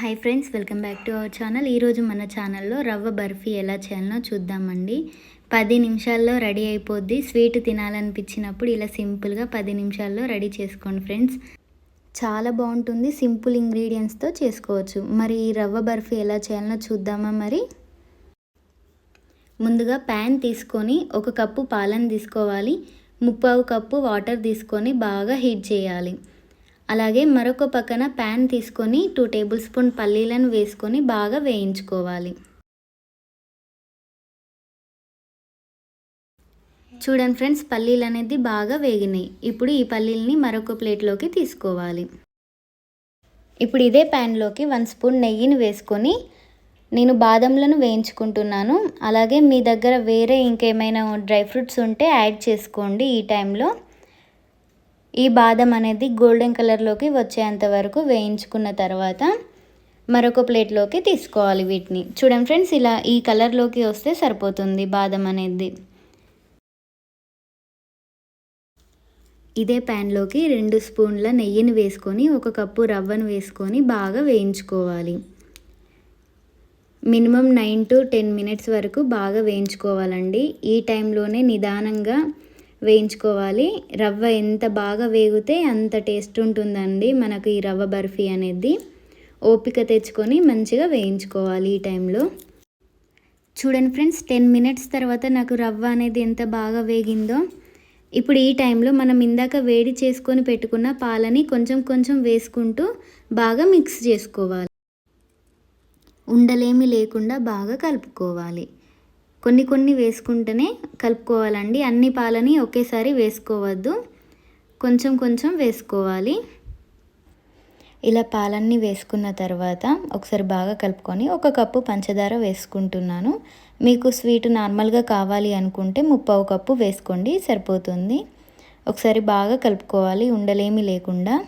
Hi friends welcome back to our channel ఈరోజు మన ఛానల్లో రవ్వ బర్ఫీ ఎలా చేయాలనో చూద్దామండి. పది నిమిషాల్లో రెడీ అయిపోద్ది. స్వీట్ తినాలనిపించినప్పుడు ఇలా సింపుల్గా పది నిమిషాల్లో రెడీ చేసుకోండి ఫ్రెండ్స్ చాలా బాగుంటుంది. సింపుల్ ఇంగ్రీడియంట్స్తో చేసుకోవచ్చు. మరి ఈ రవ్వ బర్ఫీ ఎలా చేయాలనో చూద్దామా మరి? ముందుగా ప్యాన్ తీసుకొని ఒక కప్పు పాలను తీసుకోవాలి. ముప్పావు కప్పు వాటర్ తీసుకొని బాగా హీట్ చేయాలి. అలాగే మరొక పక్కన ప్యాన్ తీసుకొని టూ టేబుల్ స్పూన్ పల్లీలను వేసుకొని బాగా వేయించుకోవాలి. చూడండి ఫ్రెండ్స్ పల్లీలు అనేది బాగా వేగినాయి. ఇప్పుడు ఈ పల్లీలని మరొక ప్లేట్లోకి తీసుకోవాలి. ఇప్పుడు ఇదే ప్యాన్లోకి వన్ స్పూన్ నెయ్యిని వేసుకొని నేను బాదంలను వేయించుకుంటున్నాను. అలాగే మీ దగ్గర వేరే ఇంకేమైనా డ్రై ఫ్రూట్స్ ఉంటే యాడ్ చేసుకోండి ఈ టైంలో ఈ బాదం అనేది గోల్డెన్ కలర్లోకి వచ్చేంత వరకు వేయించుకున్న తర్వాత మరొక ప్లేట్లోకి తీసుకోవాలి వీటిని. చూడండి ఫ్రెండ్స్ ఇలా ఈ కలర్లోకి వస్తే సరిపోతుంది బాదం అనేది. ఇదే ప్యాన్లోకి రెండు స్పూన్ల నెయ్యిని వేసుకొని ఒక కప్పు రవ్వను వేసుకొని బాగా వేయించుకోవాలి. Minimum nine to ten minutes వరకు బాగా వేయించుకోవాలండి. ఈ టైంలోనే నిదానంగా వేయించుకోవాలి. రవ్వ ఎంత బాగా వేగితే అంత టేస్ట్ ఉంటుందండి మనకు ఈ రవ్వ బర్ఫీ అనేది. ఓపిక తెచ్చుకొని మంచిగా వేయించుకోవాలి ఈ టైంలో. చూడండి ఫ్రెండ్స్ టెన్ మినిట్స్ తర్వాత నాకు రవ్వ అనేది ఎంత బాగా వేగిందో. ఇప్పుడు ఈ టైంలో మనం ఇందాక వేడి చేసుకొని పెట్టుకున్న పాలని కొంచెం కొంచెం వేసుకుంటూ బాగా మిక్స్ చేసుకోవాలి. ఉండలేమి లేకుండా బాగా కలుపుకోవాలి. కొన్ని కొన్ని వేసుకుంటేనే కలుపుకోవాలండి. అన్ని పాలని ఒకేసారి వేసుకోవద్దు. కొంచెం కొంచెం వేసుకోవాలి. ఇలా పాలన్నీ వేసుకున్న తర్వాత ఒకసారి బాగా కలుపుకొని ఒక కప్పు పంచదార వేసుకుంటున్నాను. మీకు స్వీట్ నార్మల్గా కావాలి అనుకుంటే ముప్పావు కప్పు వేసుకోండి సరిపోతుంది. ఒకసారి బాగా కలుపుకోవాలి ఉండలేమి లేకుండా.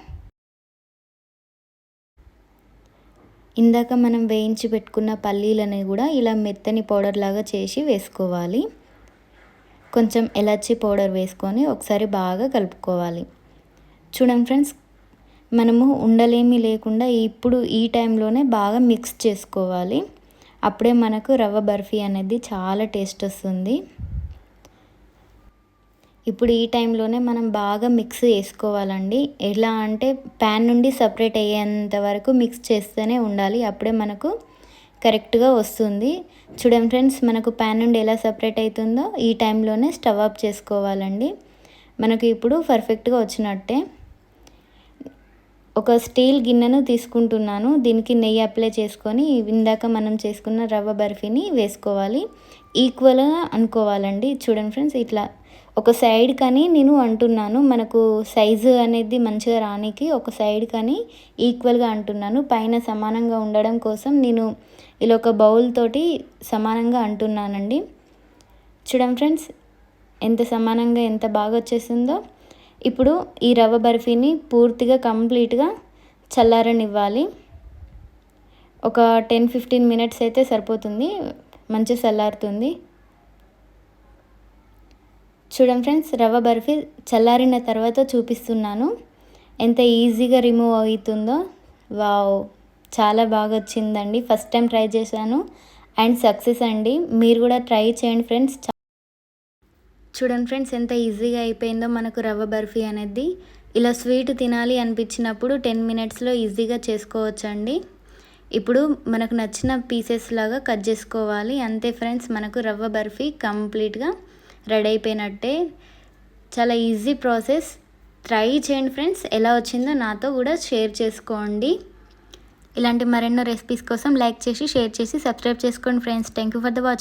ఇందాక మనం వేయించి పెట్టుకున్న పల్లీలని కూడా ఇలా మెత్తని పౌడర్ లాగా చేసి వేసుకోవాలి. కొంచెం ఎలచి పౌడర్ వేసుకొని ఒకసారి బాగా కలుపుకోవాలి. చూడండి ఫ్రెండ్స్ మనము ఉండలేమి లేకుండా ఇప్పుడు ఈ టైంలోనే బాగా మిక్స్ చేసుకోవాలి. అప్పుడే మనకు రవ్వ బర్ఫీ అనేది చాలా టేస్ట్ వస్తుంది. ఇప్పుడు ఈ టైంలోనే మనం బాగా మిక్స్ చేసుకోవాలండి. ఎలా అంటే ప్యాన్ నుండి సపరేట్ అయ్యేంత వరకు మిక్స్ చేస్తూనే ఉండాలి. అప్పుడే మనకు కరెక్ట్గా వస్తుంది. చూడండి ఫ్రెండ్స్ మనకు ప్యాన్ నుండి ఎలా సపరేట్ అవుతుందో ఈ టైంలోనే స్టవ్ ఆఫ్ చేసుకోవాలండి. మనకు ఇప్పుడు పర్ఫెక్ట్గా వచ్చినట్టే. ఒక స్టీల్ గిన్నెను తీసుకుంటున్నాను. దీనికి నెయ్యి అప్లై చేసుకొని ఇందాక మనం చేసుకున్న రవ్వ బర్ఫీని వేసుకోవాలి. ఈక్వల్గా అనుకోవాలండి. చూడండి ఫ్రెండ్స్ ఇట్లా ఒక సైడ్ కానీ నేను అంటున్నాను. మనకు సైజు అనేది మంచిగా రానికి ఒక సైడ్ కానీ ఈక్వల్గా అంటున్నాను. పైన సమానంగా ఉండడం కోసం నేను ఇలా ఒక బౌల్ తోటి సమానంగా అంటున్నానండి. చూడండి ఫ్రెండ్స్ ఎంత సమానంగా ఎంత బాగా వచ్చేసిందో. ఇప్పుడు ఈ రవ్వ బర్ఫీని పూర్తిగా కంప్లీట్గా చల్లారనివ్వాలి. ఒక టెన్ ఫిఫ్టీన్ మినిట్స్ అయితే సరిపోతుంది. మంచి చల్లారుతుంది. చూడండి ఫ్రెండ్స్ రవ్వ బర్ఫీ చల్లారిన తర్వాత చూపిస్తున్నాను. ఎంత ఈజీగా రిమూవ్ అవుతుందో. వావ్ చాలా బాగా వచ్చిందండి. ఫస్ట్ టైం ట్రై చేశాను. అండ్ సక్సెస్ అండి. మీరు కూడా ట్రై చేయండి ఫ్రెండ్స్. చూడండి ఫ్రెండ్స్ ఎంత ఈజీగా అయిపోయిందో మనకు రవ్వ బర్ఫీ అనేది. ఇలా స్వీట్ తినాలి అనిపించినప్పుడు టెన్ మినిట్స్లో ఈజీగా చేసుకోవచ్చండి. ఇప్పుడు మనకు నచ్చిన పీసెస్ లాగా కట్ చేసుకోవాలి. అంతే ఫ్రెండ్స్ మనకు రవ్వ బర్ఫీ కంప్లీట్గా రెడీ అయిపోయినట్టే. చాలా ఈజీ ప్రాసెస్. ట్రై చేయండి ఫ్రెండ్స్. ఎలా వచ్చిందో నాతో కూడా షేర్ చేసుకోండి. ఇలాంటి మరెన్నో రెసిపీస్ కోసం లైక్ చేసి షేర్ చేసి సబ్స్క్రైబ్ చేసుకోండి friends. Thank you for the watching.